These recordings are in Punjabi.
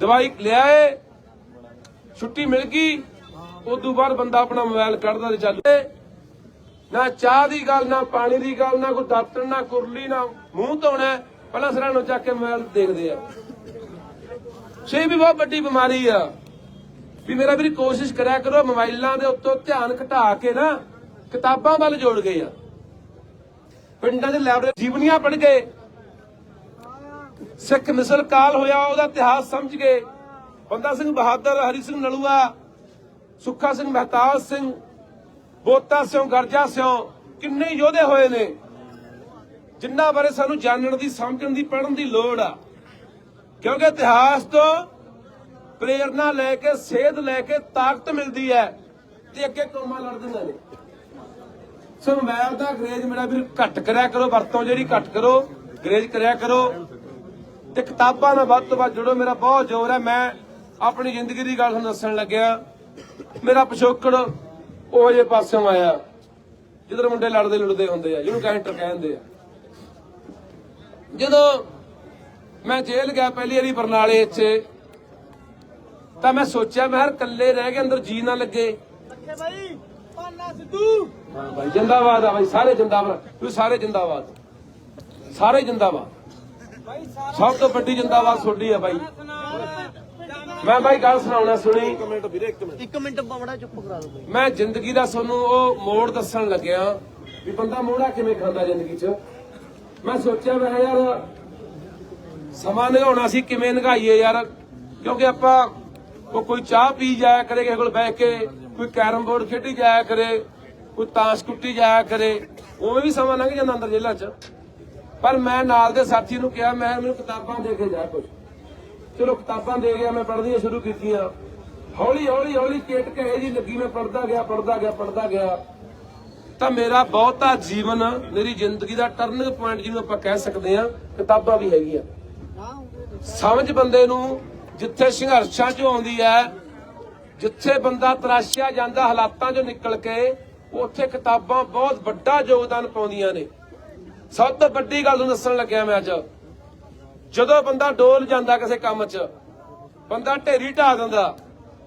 ਦਵਾਈ ਲਿਆਏ, ਛੁੱਟੀ ਮਿਲ ਗਈ, ਉਦੋਂ ਬਾਅਦ ਬੰਦਾ ਆਪਣਾ ਮੋਬਾਈਲ ਕੱਢਦਾ ਤੇ ਚੱਲ। ਨਾ ਚਾਹ ਦੀ ਗੱਲ, ਨਾ ਪਾਣੀ ਦੀ ਗੱਲ, ਨਾ ਕੋਈ ਦਾਤਣ, ਨਾ ਕੁਰਲੀ, ਨਾ ਮੂੰਹ ਧੋਣਾ, ਪਹਿਲਾਂ ਸਿਰਾਂ ਨੂੰ ਚੱਕ ਕੇ ਮੋਬਾਈਲ ਦੇਖਦੇ ਆ। ਛੇ ਵੀ ਬਹੁਤ ਵੱਡੀ ਬਿਮਾਰੀ ਆ। ਵੀ ਮੇਰਾ ਵੀ ਕੋਸ਼ਿਸ਼ ਕਰਿਆ ਕਰੋ, ਮੋਬਾਈਲਾਂ ਦੇ ਉੱਤੋਂ ਧਿਆਨ ਘਟਾ ਕੇ ਨਾ ਕਿਤਾਬਾਂ ਵੱਲ ਜੋੜ ਗਏ ਆ। ਪਿੰਡਾਂ ਦੇ ਲਾਇਬ੍ਰੇਰੀ ਜੀਵਨੀਆਂ ਪੜ੍ਹ ਗਏ। ਸਿੱਖ ਮਿਸਲ ਕਾਲ ਹੋਇਆ, ਉਹਦਾ ਇਤਿਹਾਸ ਸਮਝ ਗਏ ਬੰਦਾ ਸਿੰਘ ਬਹਾਦਰ, ਹਰੀ ਸਿੰਘ ਨਲੂਆ, ਸੁੱਖਾ ਸਿੰਘ ਮਹਿਤਾਬ ਸਿੰਘ, ਬੋਤਾ ਸਿੰਘ ਗਰਜਾ ਸਿੰਘ ਕਿੰਨੇ ਯੋਧੇ ਹੋਏ ਨੇ। ਜਿੰਨਾ ਬਾਰੇ ਸਾਨੂੰ ਜਾਣਨ ਦੀ, ਸਮਝਣ ਦੀ, ਪੜ੍ਹਨ ਦੀ ਲੋੜ ਆ। ਕਿਉਂਕਿ ਇਤਿਹਾਸ ਤੋਂ ਪ੍ਰੇਰਣਾ ਲੈ ਕੇ, ਸੇਧ ਲੈ ਕੇ ਤਾਕਤ ਮਿਲਦੀ ਹੈ ਤੇ ਅੱਗੇ ਕੌਮਾਂ ਲੜ ਦਿੰਦੇ ਨੇ। ਸੋ ਮੋਬਾਈਲ ਦਾ ਗਰੇਜ ਮੇਰਾ ਵੀਰ ਘੱਟ ਕਰਿਆ ਕਰੋ, ਵਰਤੋਂ ਜਿਹੜੀ ਘੱਟ ਕਰੋ ਗਰੇਜ ਕਰਿਆ ਕਰੋ। ਤੇ ਕਿਤਾਬਾਂ ਨਾਲ ਵੱਧ ਤੋਂ ਵੱਧ ਜੁੜੋ। ਮੇਰਾ ਬਹੁਤ ਜ਼ੋਰ ਹੈ। ਮੈਂ ਆਪਣੀ ਜ਼ਿੰਦਗੀ ਦੀ ਗੱਲ ਤੁਹਾਨੂੰ ਦੱਸਣ ਲੱਗਿਆ। ਮੇਰਾ ਪਿਛੋਕੜ ਉਹ ਜੇ ਪਾਸਿਓਂ ਆਇਆ ਜਿੱਧਰ ਮੁੰਡੇ ਲੜਦੇ ਲੁੜਦੇ ਹੁੰਦੇ ਆ ਜਿਹਨੂੰ ਕੈਂਟਰ ਕਹਿੰਦੇ ਆ। ਜਦੋਂ ਮੈਂ ਜੇਲ੍ਹ ਗਿਆ ਪਹਿਲੀ ਵਾਰੀ ਬਰਨਾਲੇ ਇੱਥੇ ਤਾਂ ਮੈਂ ਸੋਚਿਆ ਮੈਂ ਹਰ ਇਕੱਲੇ ਰਹਿ ਕੇ ਅੰਦਰ ਜੀ ਨਾ ਲੱਗੇ। ਅੱਗੇ ਬਾਈ ਪਾਨਾ ਸਿੱਧੂ। ਹਾਂ ਭਾਈ ਜਿੰਦਾਬਾਦ ਆ ਭਾਈ ਸਾਰੇ ਜਿੰਦਾਬਾਦ। ਤੁਸੀਂ ਸਾਰੇ ਜਿੰਦਾਬਾਦ। ਸਾਰੇ ਜਿੰਦਾਬਾਦ। ਬਾਈ ਸਭ ਤੋਂ ਵੱਡੀ ਜਿੰਦਾਬਾਦ ਤੁਹਾਡੀ ਆ ਸੁਣਾ ਮੈਂ ਭਾਈ ਗੱਲ ਸੁਣਾਉਣਾ ਸੁਣੀ। ਇੱਕ ਮਿੰਟ ਬਮੜਾ ਚੁੱਪ ਕਰਾ ਦੋ ਬਾਈ। ਮੈਂ ਜ਼ਿੰਦਗੀ ਦਾ ਤੁਹਾਨੂੰ ਉਹ ਮੋੜ ਦੱਸਣ ਲੱਗਿਆ ਵੀ ਬੰਦਾ ਮੋੜਾ ਕਿਵੇਂ ਖਾਂਦਾ ਜ਼ਿੰਦਗੀ 'ਚ। ਮੈਂ ਸੋਚਿਆ ਮੈਂ ਯਾਰ ਸਮਾਂ ਨਿਗਾਉਣਾ ਸੀ ਕਿਵੇਂ ਨਿਗਾਈਏ ਯਾਰ। ਕਿਉਂਕਿ ਆਪਾਂ ਉਹ ਕੋਈ ਚਾਹ ਪੀ ਜਾਇਆ ਕਰੇ ਕਿਸੇ ਕੋਲ ਬਹਿ ਕੇ ਕੋਈ ਕੈਰਮ ਬੋਰਡ ਖੇਡੀ ਜਾਇਆ ਕਰੇ ਕੋਈ ਤਾਸ਼ ਕੁੱਟੀ ਜਾਇਆ ਕਰੇ ਉਵੇਂ ਵੀ ਸਮਾਂ ਲੰਘ ਜਾਂਦਾ ਅੰਦਰ ਜੇਲ੍ਹਾਂ 'ਚ। ਪਰ ਮੈਂ ਨਾਲ ਦੇ ਸਾਥੀ ਨੂੰ ਕਿਹਾ, ਮੈਂ ਮੈਨੂੰ ਕਿਤਾਬਾਂ ਦੇ ਕੇ ਜਾ ਕੁਝ ਚਲੋ, ਕਿਤਾਬਾਂ ਦੇ ਗਿਆ, ਮੈਂ ਪੜ੍ਹਨੀਆਂ ਸ਼ੁਰੂ ਕੀਤੀਆਂ। ਹੌਲੀ ਹੌਲੀ ਹੌਲੀ ਚੇਟ ਕਹੇ ਜੀ ਲੱਗੀ, ਮੈਂ ਪੜਦਾ ਗਿਆ ਪੜਦਾ ਗਿਆ ਪੜਦਾ ਗਿਆ। ਤਾਂ ਮੇਰਾ ਬਹੁਤਾ ਜੀਵਨ, ਮੇਰੀ ਜ਼ਿੰਦਗੀ ਦਾ ਟਰਨਿੰਗ ਪੁਆਇੰਟ ਜਿਹਨੂੰ ਆਪਾਂ ਕਹਿ ਸਕਦੇ ਹਾਂ, ਕਿਤਾਬਾਂ ਵੀ ਹੈਗੀਆਂ। ਸਮਝ ਬੰਦੇ ਨੂੰ, ਜਿੱਥੇ ਸੰਘਰਸ਼ਾਂ ਚ ਆਉਂਦੀ ਹੈ, ਜਿੱਥੇ ਬੰਦਾ ਤਰਾਸ਼ਿਆ ਜਾਂਦਾ, ਹਾਲਾਤਾਂ ਚੋਂ ਨਿਕਲ ਕੇ, ਉੱਥੇ ਕਿਤਾਬਾਂ ਬਹੁਤ ਵੱਡਾ ਯੋਗਦਾਨ ਪਾਉਂਦੀਆਂ ਨੇ। ਸਭ ਤੋਂ ਵੱਡੀ ਗੱਲ ਨੂੰ ਦੱਸਣ ਲੱਗਿਆ ਮੈਂ ਅੱਜ। ਜਦੋਂ ਬੰਦਾ ਡੋਲ ਜਾਂਦਾ ਕਿਸੇ ਕੰਮ 'ਚ, ਬੰਦਾ ਢੇਰੀ ਢਾ ਦਿੰਦਾ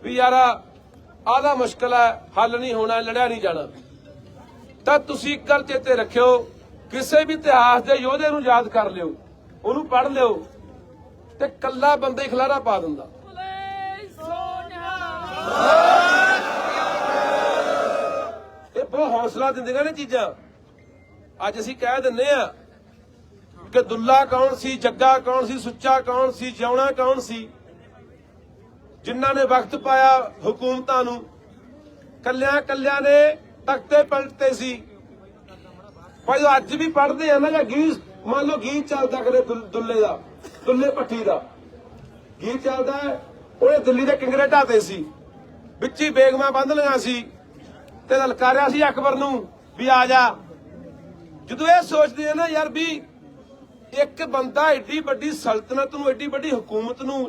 ਵੀ ਯਾਰ ਆਦਾ ਮੁਸ਼ਕਲ ਹੈ, ਹੱਲ ਨਹੀਂ ਹੋਣਾ, ਲੜਿਆ ਨਹੀਂ ਜਾਣਾ। ਤਾਂ ਤੁਸੀਂ ਇੱਕ ਗੱਲ ਚੇਤੇ ਰੱਖਿਓ, ਕਿਸੇ ਵੀ ਇਤਿਹਾਸ ਦੇ ਯੋਧੇ ਨੂੰ ਯਾਦ ਕਰ ਲਿਓ, ਉਹਨੂੰ ਪੜ੍ਹ ਲਿਓ ਤੇ ਕੱਲਾ ਬੰਦਾ ਹੀ ਖਲਾਰਾ ਪਾ ਦਿੰਦਾ। ਇਹ ਬਹੁਤ ਹੌਸਲਾ ਦਿੰਦੀਆਂ ਨੇ ਚੀਜ਼ਾਂ। ਅੱਜ ਅਸੀਂ ਕਹਿ ਦਿੰਨੇ ਆ ਕਿ ਦੁੱਲਾ ਕੌਣ ਸੀ, ਜੱਗਾ ਕੌਣ ਸੀ, ਸੁੱਚਾ ਕੌਣ ਸੀ, ਜਿਉਣਾ ਕੌਣ ਸੀ? ਜਿਨ੍ਹਾਂ ਨੇ ਵਕਤ ਪਾਇਆ ਹਕੂਮਤਾਂ ਨੂੰ, ਕੱਲਿਆਂ ਕੱਲਿਆਂ ਨੇ ਤਖਤੇ ਪਲਟਦੇ ਸੀ। ਭਾਈ ਅੱਜ ਵੀ ਪੜਦੇ ਆ ਨਾ ਜਾਂ ਗੀਤ, ਮੰਨ ਲਓ ਗੀਤ ਚੱਲਦਾ ਕਰੇ ਦੁੱਲੇ ਦਾ, ਦੁੱਲੇ ਪੱਠੀ ਦਾ। ਗੀਤ ਚੱਲਦਾ ਉਹਨੇ ਦਿੱਲੀ ਦੇ ਕਿੰਗਰੇ ਢਾਤੇ ਸੀ। ਵਿੱਚ ਹੀ ਬੇਗਮਾਂ ਬੰਦ ਲਈਆਂ ਸੀ ਤੇ ਲਲਕਾਰਿਆ ਸੀ ਅਕਬਰ ਨੂੰ ਵੀ ਆ ਜਾ। ਜਦੋਂ ਇਹ ਸੋਚਦੇ ਆ ਨਾ ਯਾਰ ਵੀ ਇੱਕ ਬੰਦਾ ਏਡੀ ਵੱਡੀ ਸਲਤਨਤ ਨੂੰ ਏਡੀ ਵੱਡੀ ਹਕੂਮਤ ਨੂੰ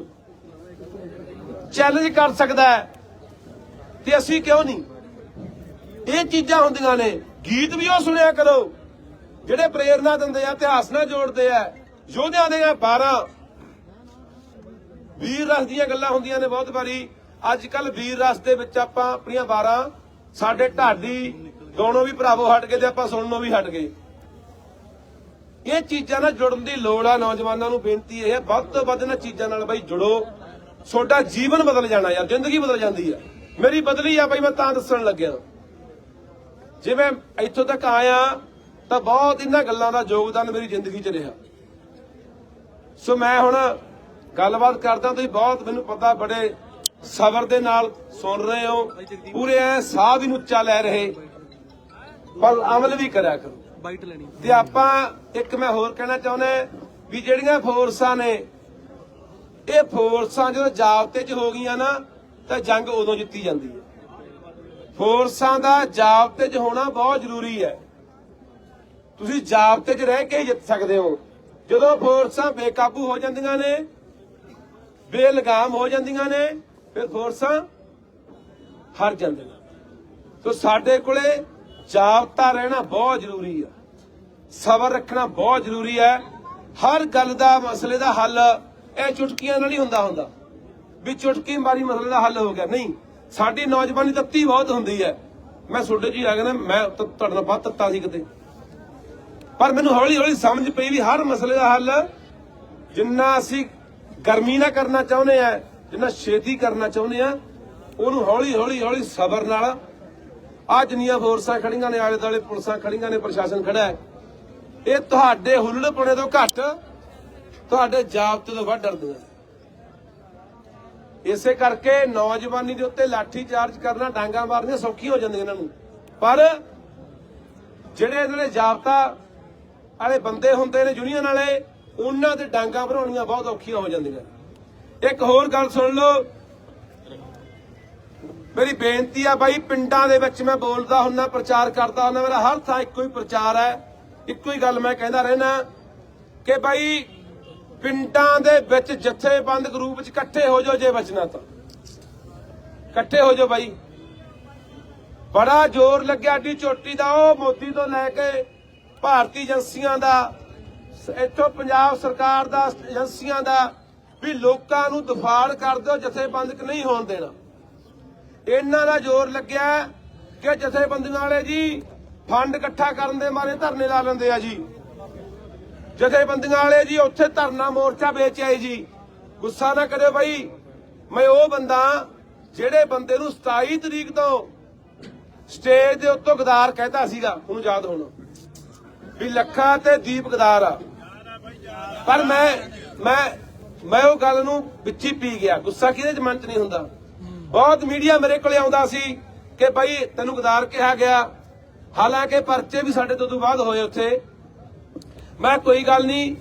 ਚੈਲੰਜ ਕਰ ਸਕਦਾ ਹੈ, ਤੇ ਅਸੀਂ ਕਿਉਂ ਨਹੀਂ? ਇਹ ਚੀਜ਼ਾਂ ਹੁੰਦੀਆਂ ਨੇ। ਗੀਤ ਵੀ ਉਹ ਸੁਣਿਆ ਕਰੋ, ਜਿਹੜੇ ਪ੍ਰੇਰਨਾ ਦਿੰਦੇ ਆ, ਇਤਿਹਾਸ ਨਾਲ ਜੋੜਦੇ ਆ। ਯੋਧਿਆਂ ਦੀਆਂ 12 ਵੀਰ ਰਸ ਦੀਆਂ ਗੱਲਾਂ ਹੁੰਦੀਆਂ ਨੇ ਬਹੁਤ ਵਾਰੀ। ਅੱਜ ਕੱਲ ਵੀਰ ਰਸ ਦੇ ਵਿੱਚ ਆਪਾਂ ਆਪਣੀਆਂ 12 ਸਾਡੇ ਢਾਡੀ ਗਾਉਣੋਂ ਵੀ ਭਰਾਵੋ ਹਟ ਗਏ ਤੇ ਆਪਾਂ ਸੁਣਨੋਂ ਵੀ ਹਟ ਗਏ। ਇਹ ਚੀਜ਼ਾਂ ਨਾਲ ਜੁੜਨ ਦੀ ਲੋੜ ਆ, ਨੌਜਵਾਨਾਂ ਨੂੰ ਬੇਨਤੀ ਇਹ ਵੱਧ ਤੋਂ ਵੱਧ ਇਹਨਾਂ ਚੀਜ਼ਾਂ ਨਾਲ ਬਾਈ ਜੁੜੋ। ਤੁਹਾਡਾ ਜੀਵਨ ਬਦਲ ਜਾਣਾ ਯਾਰ, ਜ਼ਿੰਦਗੀ ਬਦਲ ਜਾਂਦੀ ਆ। ਮੇਰੀ ਬਦਲੀ ਆ ਬਾਈ ਮੈਂ ਤਾਂ ਦੱਸਣ ਲੱਗਿਆ। ਜਿਵੇਂ ਇੱਥੋਂ ਤੱਕ ਆਇਆ, ਤਾਂ ਬਹੁਤ ਇਹਨਾਂ ਗੱਲਾਂ ਦਾ ਯੋਗਦਾਨ ਮੇਰੀ ਜ਼ਿੰਦਗੀ 'ਚ ਰਿਹਾ। ਸੋ ਮੈਂ ਹੁਣ ਗੱਲਬਾਤ ਕਰਦਾ, ਤੁਸੀਂ ਬਹੁਤ ਮੈਨੂੰ ਪਤਾ ਬੜੇ ਸਬਰ ਦੇ ਨਾਲ ਸੁਣ ਰਹੇ ਹੋ। ਪੂਰੇ ਐ ਸਾਹ ਵੀ ਨੂੰ ਉੱਚਾ ਲੈ ਰਹੇ। ਪਰ ਅਮਲ ਵੀ ਕਰਿਆ ਕਰੋ। ਬਾਈਟ ਲੈਣੀ। ਤੇ ਆਪਾਂ ਇੱਕ ਮੈਂ ਹੋਰ ਕਹਿਣਾ ਚਾਹੁੰਦਾ ਵੀ ਜਿਹੜੀਆਂ ਫੋਰਸਾਂ ਨੇ, ਇਹ ਫੋਰਸਾਂ ਜਦੋਂ ਜਾਬਤੇ 'ਚ ਹੋ ਗਈਆਂ ਨਾ, ਤਾਂ ਜੰਗ ਉਦੋਂ ਜਿੱਤੀ ਜਾਂਦੀ ਹੈ। ਫੋਰਸਾਂ ਦਾ ਜਾਬਤੇ 'ਚ ਹੋਣਾ ਬਹੁਤ ਜ਼ਰੂਰੀ ਹੈ। ਤੁਸੀਂ ਜਾਬਤੇ 'ਚ ਰਹਿ ਕੇ ਜਿੱਤ ਸਕਦੇ ਹੋ। ਜਦੋਂ ਫੋਰਸਾਂ ਬੇਕਾਬੂ ਹੋ ਜਾਂਦੀਆਂ ਨੇ, ਬੇਲਗਾਮ ਹੋ ਜਾਂਦੀਆਂ ਨੇ, ਫਿਰ ਫੋਰਸਾਂ ਹਾਰ ਜਾਂਦੀਆਂ ਸੋ ਸਾਡੇ ਕੋਲੇ ਜਾਪਤਾ ਰਹਿਣਾ ਬਹੁਤ ਜ਼ਰੂਰੀ ਆ। ਸਬਰ ਰੱਖਣਾ ਬਹੁਤ ਜ਼ਰੂਰੀ ਹੈ ਹਰ ਗੱਲ ਦਾ ਮਸਲੇ ਦਾ ਹੱਲ ਇਹ ਚੁਟਕੀਆਂ ਨਾਲ ਨਹੀਂ ਹੁੰਦਾ ਹੁੰਦਾ। ਵੀ ਚੁਟਕੀ ਮਾਰੀ ਮਸਲੇ ਦਾ ਹੱਲ ਹੋ ਗਿਆ। ਨਹੀਂ, ਸਾਡੀ ਨੌਜਵਾਨੀ ਤੱਤੀ ਬਹੁਤ ਹੁੰਦੀ ਹੈ। ਮੈਂ ਤੁਹਾਡੇ ਜੀ ਆ ਗਿਆ ਮੈਂ ਤੁਹਾਡੇ ਨਾਲ ਬਹੁਤ ਤੱਤਾ ਸੀ ਕਿਤੇ। ਪਰ ਮੈਨੂੰ ਹੌਲੀ ਹੌਲੀ ਸਮਝ ਪਈ ਵੀ ਹਰ ਮਸਲੇ ਦਾ ਹੱਲ ਜਿੰਨਾ ਅਸੀਂ ਗਰਮੀ ਨਾਲ ਕਰਨਾ ਚਾਹੁੰਦੇ ਆ, ਜਿੰਨਾ ਛੇਤੀ ਕਰਨਾ ਚਾਹੁੰਦੇ ਆ, ਉਹਨੂੰ ਹੌਲੀ ਹੌਲੀ ਹੌਲੀ ਸਬਰ ਨਾਲ ਆ ਜਿੰਨੀਆਂ ਫੋਰਸਾਂ ਖੜੀਆਂ ਨੇ, ਆਲੇ ਦੁਆਲੇ ਪੁਲਿਸਾਂ ਖੜੀਆਂ ਨੇ, ਪ੍ਰਸ਼ਾਸਨ ਖੜਾ ਹੈ। ਇਹ ਤੁਹਾਡੇ ਹੁੱਲੜਪੁਣੇ ਤੋਂ ਘੱਟ ਤੁਹਾਡੇ ਜਾਬਤੇ ਤੋਂ ਵੱਧ ਡਰਦੀਆਂ ਇਸੇ ਕਰਕੇ ਨੌਜਵਾਨੀ ਦੇ ਉੱਤੇ ਲਾਠੀ ਚਾਰਜ ਕਰਨਾ, ਡਾਂਗਾ ਮਾਰਨੀਆਂ ਸੌਖੀਆਂ ਹੋ ਜਾਂਦੀਆਂ ਇਹਨਾਂ ਨੂੰ। ਪਰ ਜਿਹੜੇ ਇਹਨਾਂ ਦੇ ਜਾਬਤਾ ਵਾਲੇ ਬੰਦੇ ਹੁੰਦੇ ਨੇ ਯੂਨੀਅਨ ਵਾਲੇ, ਉਹਨਾਂ ਤੇ ਡਾਂਗਾ ਭਰਾਉਣੀਆਂ ਬਹੁਤ ਔਖੀਆਂ ਹੋ ਜਾਂਦੀਆਂ ਇੱਕ ਹੋਰ ਗੱਲ ਸੁਣ ਲਓ ਮੇਰੀ ਬੇਨਤੀ ਆ ਬਾਈ, ਪਿੰਡਾਂ ਦੇ ਵਿੱਚ ਮੈਂ ਬੋਲਦਾ ਹੁੰਨਾ, ਪ੍ਰਚਾਰ ਕਰਦਾ ਹੁੰਨਾ, ਮੇਰਾ ਹਰ ਥਾਂ ਇੱਕੋ ਹੀ ਪ੍ਰਚਾਰ ਹੈ। ਇੱਕੋ ਹੀ ਗੱਲ ਮੈਂ ਕਹਿੰਦਾ ਰਹਿਣਾ ਕਿ ਬਾਈ, ਪਿੰਡਾਂ ਦੇ ਵਿੱਚ ਜਥੇਬੰਦ ਗਰੁੱਪ 'ਚ ਇਕੱਠੇ ਹੋ ਜਾਓ ਜੇ ਬਚਣਾ ਤਾਂ। ਇਕੱਠੇ ਹੋ ਜਾਓ ਬਾਈ। ਬੜਾ ਜ਼ੋਰ ਲੱਗਿਆ ਡੀ ਚੋਟੀ ਦਾ, ਉਹ ਮੋਦੀ ਤੋਂ ਲੈ ਕੇ ਭਾਰਤੀ ਏਜੰਸੀਆਂ ਦਾ ਸ- ਇੱਥੋਂ ਪੰਜਾਬ ਸਰਕਾਰ ਦਾ, ਏਜੰਸੀਆਂ ਦਾ, ਵੀ ਲੋਕਾਂ ਨੂੰ ਦਫਾੜ ਕਰ ਦਿਓ, ਜਥੇਬੰਦਕ ਨਹੀਂ ਹੋਣ ਦੇਣਾ। ਇਹਨਾਂ ਦਾ ਜ਼ੋਰ ਲੱਗਿਆ ਕਿ ਜਥੇਬੰਦੀਆਂ ਵਾਲੇ ਜੀ ਫੰਡ ਇਕੱਠਾ ਕਰਨ ਦੇ ਮਾਰੇ ਧਰਨੇ ਲਾ ਲੈਂਦੇ ਆ ਜੀ। ਜਥੇਬੰਦੀਆਂ ਵਾਲੇ ਜੀ ਉੱਥੇ ਧਰਨਾ ਮੋਰਚਾ ਵੇਚ ਆਏ ਜੀ। ਗੁੱਸਾ ਨਾ ਕਰਿਓ ਬਾਈ, ਮੈਂ ਉਹ ਬੰਦਾ ਜਿਹੜੇ ਬੰਦੇ ਨੂੰ 27 ਤਰੀਕ ਤੋਂ ਸਟੇਜ ਦੇ ਉੱਤੋਂ ਗਦਾਰ ਕਹਿਤਾ ਸੀਗਾ, ਉਹਨੂੰ ਯਾਦ ਹੋਣਾ। ਵੀ ਲੱਖਾ ਤੇ ਦੀਪ ਗਦਾਰ ਆ। ਪਰ ਮੈਂ ਮੈਂ ਮੈਂ ਉਹ ਗੱਲ ਨੂੰ ਵਿੱਚ ਹੀ ਪੀ ਗਿਆ। ਗੁੱਸਾ ਕਿਹਦੇ ਚ ਮਨ ਚ ਨਹੀਂ ਹੁੰਦਾ? ਬਹੁਤ ਮੀਡੀਆ ਮੇਰੇ ਕੋਲੇ ਆਉਂਦਾ ਸੀ ਕਿ ਭਾਈ ਤੈਨੂੰ ਗਦਾਰ ਕਿਹਾ ਗਿਆ। ਹਾਲਾਂਕਿ ਪਰਚੇ ਵੀ ਸਾਡੇ ਤੋਂ ਬਾਅਦ ਹੋਏ ਉੱਥੇ। ਮੈਂ ਕੋਈ ਗੱਲ ਨਹੀਂ